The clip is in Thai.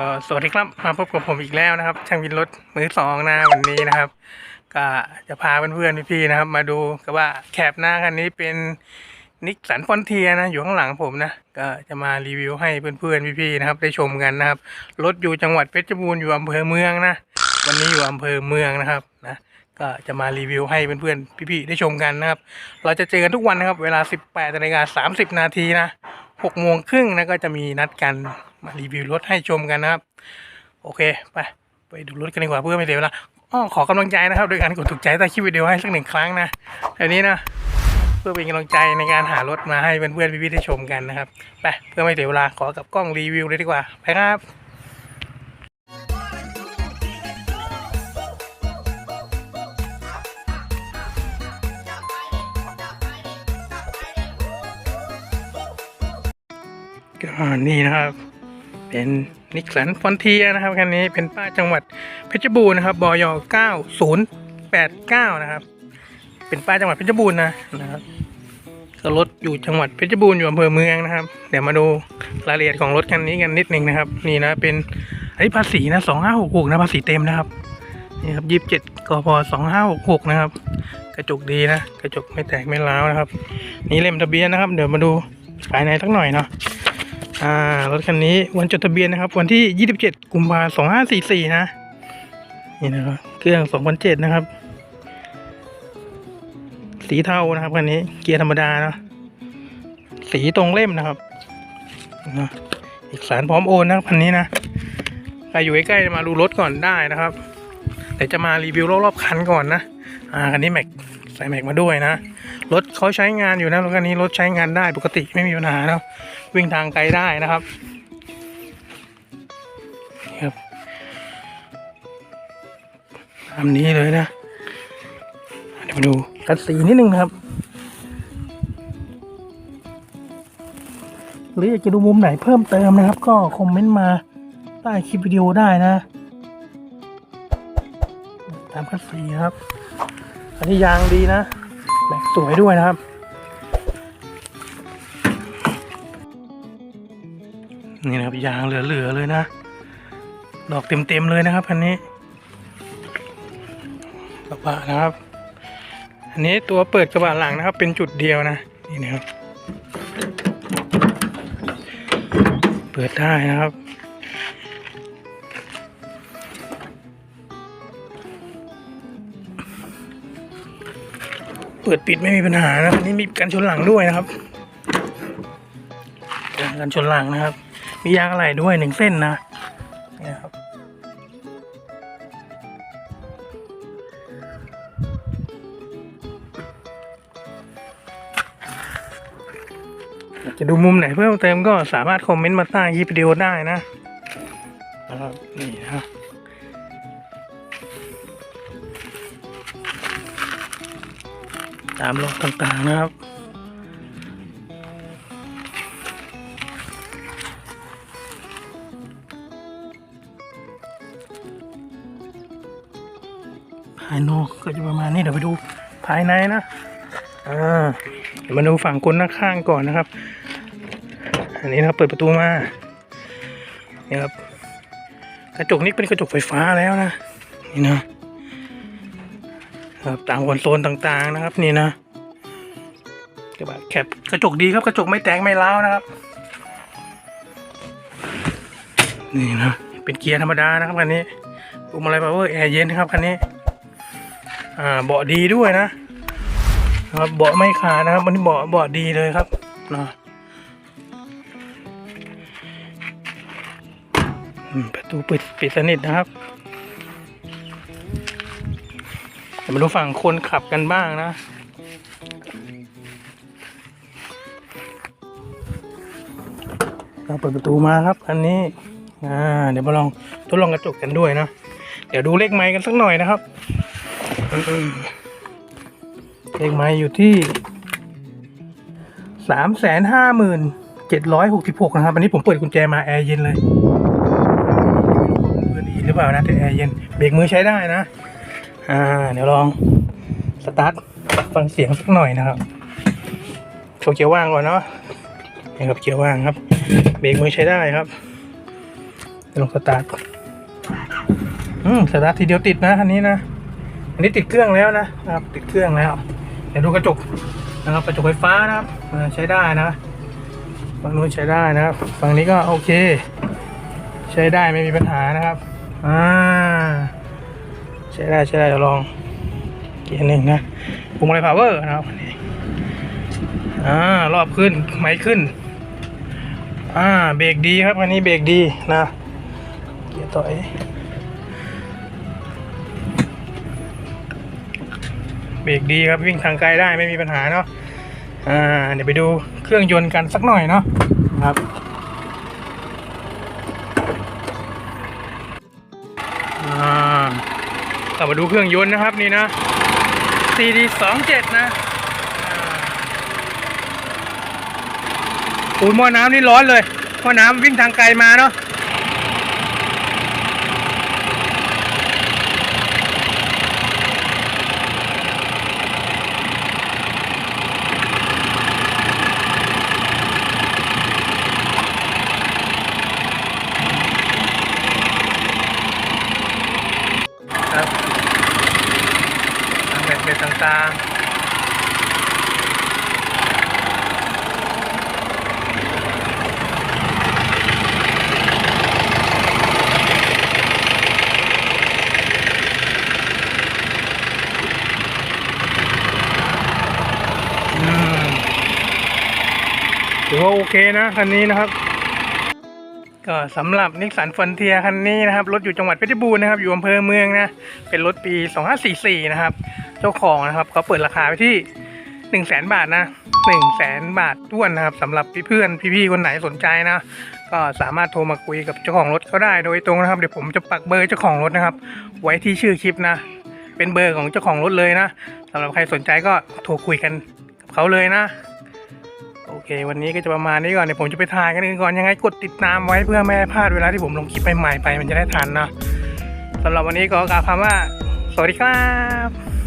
ก็สวัสดีครับมาพบกับผมอีกแล้วนะครับ ช่างวินรถมือสองนะวันนี้นะครับ ก็จะพาเพื่อนๆพี่ๆนะครับ มาดูกับว่าแคบหน้าคันนี้เป็นนิกสันฟอนเทียนะอยู่ข้างหลังผมนะก็จะมารีวิวให้เพื่อนๆพี่ๆนะครับ ได้ชมกันนะครับรถอยู่จังหวัดเพชรบูรณ์อยู่อำเภอเมืองนะวันนี้อยู่อำเภอเมืองนะครับนะก็จะมารีวิวให้เพื่อนๆพี่ๆได้ชมกันนะครับ เราจะเจอกันทุกวันนะครับ เวลา 18นาฬิกา30 นาทีนะ6โมงครึ่งนะก็จะมีนัดกัน มารีวิวรถให้ชมกันนะครับ โอเค ไปไปดูรถกันดีกว่าเพื่อไม่เสียเวลาอ้อขอกำลังใจนะครับ โดยการกดถูกใจใต้คลิปวิดีโอให้สักหนึ่งครั้งนะเดี๋ยวนี้นะเพื่อเป็นกำลังใจในการหารถมาให้เพื่อนๆพี่ๆได้ชมกันนะครับไปเพื่อไม่เสียเวลาขอกับกล้องรีวิวเลยดีกว่าไปครับก็นี่นะครับ เป็นนิกสันฟอนเทียนะครับคันนี้เป็นป้ายจังหวัดเพชรบูรณ์นะครับบอย9089 นะครับ เป็นป้ายจังหวัดเพชรบูรณ์นะนะครับก็รถอยู่จังหวัดเพชรบูรณ์อยู่อำเภอเมืองนะครับ เดี๋ยวมาดูรายละเอียดของรถคันนี้กันนิดนึงนะครับ นี่นะเป็นอันนี้ภาษีนะ2566นะภาษีเต็มนะครับนี่ครับ27กพ2566นะครับ กระจกดีนะ กระจกไม่แตกไม่ร้าวนะครับ นี่เล่มทะเบียนนะครับ เดี๋ยวมาดูภายในสักหน่อยเนาะ อ่ารถคันนี้วันจดทะเบียนนะครับ วันที่ 27 กุมภาพันธ์2544 นะ นี่นะครับ เครื่อง 2007 นะครับ สีเทานะครับคันนี้เกียร์ธรรมดาเนาะสีตรงเล่มนะครับนะเอกสารพร้อมโอนนะครับคันนี้นะใครอยู่ใกล้ๆมาดูรถก่อนได้นะครับแต่จะมารีวิวรอบๆคันก่อนนะ อ่าคันนี้แม็กใส่แม็กมาด้วยนะ รถเขาใช้งานอยู่นะรถคันนี้รถใช้งานได้ปกติไม่มีปัญหาเนาะวิ่งทางไกลได้นะครับครับตามนี้เลยนะเดี๋ยวมาดูกัดสีนิดนึงนะครับ หรืออยากจะดูมุมไหนเพิ่มเติมนะครับ ก็คอมเมนต์มาใต้คลิปวิดีโอได้นะ ตามคัดสีครับ อันนี้ยางดีนะ แม็กสวยด้วยนะครับนี่นะครับยางเหลือๆเลยนะ ดอกเต็มๆเลยนะครับคันนี้กระบะนะครับ อันนี้ตัวเปิดกระบะหลังนะครับ เป็นจุดเดียวนะนี่นะครับ เปิดได้นะครับ ปิดปิดไม่มีปัญหานะอันนี้มีกันชนหลังด้วยนะครับกันชนหลังนะครับ มียางอะไหล่ด้วยหนึ่งเส้นนะเนี่ยครับจะดูมุมไหนเพิ่มเติมก็สามารถคอมเมนต์มาใต้คลิปวิดีโอได้นะนะครับนี่นะครับ ตามโลกต่างๆนะครับภายนอกก็จะประมาณนี้เดี๋ยวไปดูภายในนะอ่าเดี๋ยวมาดูฝั่งคนข้างก่อนนะครับ อันนี้นะครับเปิดประตูมาเนี่ยครับกระจกนี้เป็นกระจกไฟฟ้าแล้วนะนี่นะ ครับตามคอนโซลต่างๆนะครับ นี่นะกระบะแคปกระจกดีครับกระจกไม่แตกไม่ร้าวนะครับ นี่นะเป็นเกียร์ธรรมดานะครับคันนี้พวงมาลัยพาวเวอร์แอร์เย็นนะครับคันนี้อ่าเบาะดีด้วยนะครับเบาะไม่ขาดนะครับวันนี้เบาะเบาะดีเลยครับนะประตูปิดปิดสนิทนะครับ ดี๋ยวมาดูฝั่งคนขับกันบ้างนะเราเปิดประตูมาครับอันนี้อ่าเดี๋ยวมาลองทดลองกระจกกันด้วยนะ เดี๋ยวดูเลขไม้กันสักหน่อยนะครับ เลขไม้อยู่ที่สามแสนห้าหมื่นเจ็ดร้อยหกสิบหกนะครับ อันนี้ผมเปิดกุญแจมาแอร์เย็นเลยเปิดอีหรือเปล่านะแต่แอร์เย็นเบรกมือใช้ได้นะ อ่า เดี๋ยวลองสตาร์ทฟังเสียงสักหน่อยนะครับโชว์เกียร์ว่างก่อนเนาะนี่ครับเกียร์ว่างครับ เบรกมือใช้ได้ครับลองสตาร์ทอืมสตาร์ททีเดียวติดนะคันนี้นะอันนี้ติดเครื่องแล้วนะครับ ติดเครื่องแล้วเดี๋ยวดูกระจกนะครับกระจกไฟฟ้านะครับใช้ได้นะฝั่งนู้นใช้ได้นะครับฝั่งนี้ก็โอเค ใช้ได้ไม่มีปัญหานะครับอ่า ช้ได้ใช้ได้เดี๋ยวลองเกียร์หนึ่งนะปุ่มอะไรพาวเวอร์นะครับอ่ารอบขึ้นไหมขึ้นอ่าเบรกดีครับอันนี้เบรกดีนะเกียร์ต่อยเบรกดีครับวิ่งทางไกลได้ไม่มีปัญหาเนาะอ่าเดี๋ยวไปดูเครื่องยนต์กันสักหน่อยเนาะครับ เรามาดูเครื่องยนต์นะครับนี่นะ CD 2 7 นะอ่าปูนหม้อน้ำนี่ร้อนเลยหม้อน้ำวิ่งทางไกลมาเนาะครับทางแบบเป็นต่างๆอืมถือว่าโอเคนะคันนี้นะครับ ก็สำหรับนิสสันฟอนเทียคันนี้นะครับ รถอยู่จังหวัดเพชรบูรณ์นะครับ อยู่อำเภอเมืองนะ เป็นรถปี 2544 นะครับ เจ้าของนะครับเขาเปิดราคาไปที่ 1 0 0 0 0แบาทนะ 1 0 0 0 0 0บาทท้วนนะครับสำหรับพี่เพื่อนพี่ๆคนไหนสนใจนะ ก็สามารถโทรมาคุยกับเจ้าของรถเขาได้โดยตรงนะครับ เดี๋ยวผมจะปักเบอร์เจ้าของรถนะครับ ไว้ที่ชื่อคลิปนะ เป็นเบอร์ของเจ้าของรถเลยนะสำหรับใครสนใจก็โทรคุยกันกับเขาเลยนะ อเค วันนี้ก็จะประมาณนี้ก่อนเดี๋ยวผมจะไปถ่ายกันก่อนยังไงกดติดตามไว้เพื่อไม่ให้พลาดเวลาที่ผมลงคลิปใหม่ๆไป มันจะได้ทันเนาะสำหรับวันนี้ก็กล่าวคำว่า สวัสดีครับ